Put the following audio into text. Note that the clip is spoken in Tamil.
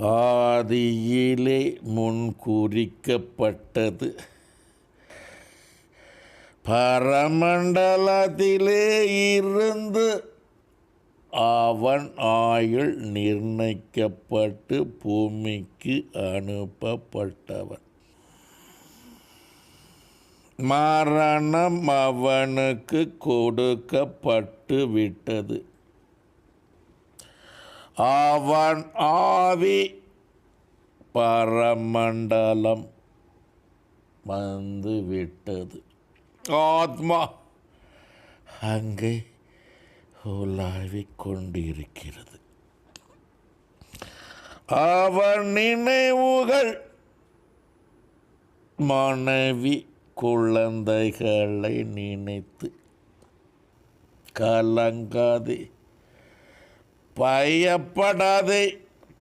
ஆதியிலே முன் குறிக்கப்பட்டது பரமண்டலத்திலே இருந்து அவன் ஆயுள் நிர்ணயிக்கப்பட்டு பூமிக்கு அனுப்பப்பட்டவன். மரணம் அவனுக்கு கொடுக்கப்பட்டு விட்டது அவன் ஆவி பரமண்டலம் வந்து விட்டது. ஆத்மா அங்கே உலாவிக் கொண்டிருக்கிறது அவன் நினைவுகள் மனைவி குழந்தைகளை நினைத்து கலங்காதே. ഭയപ്പെടാതെ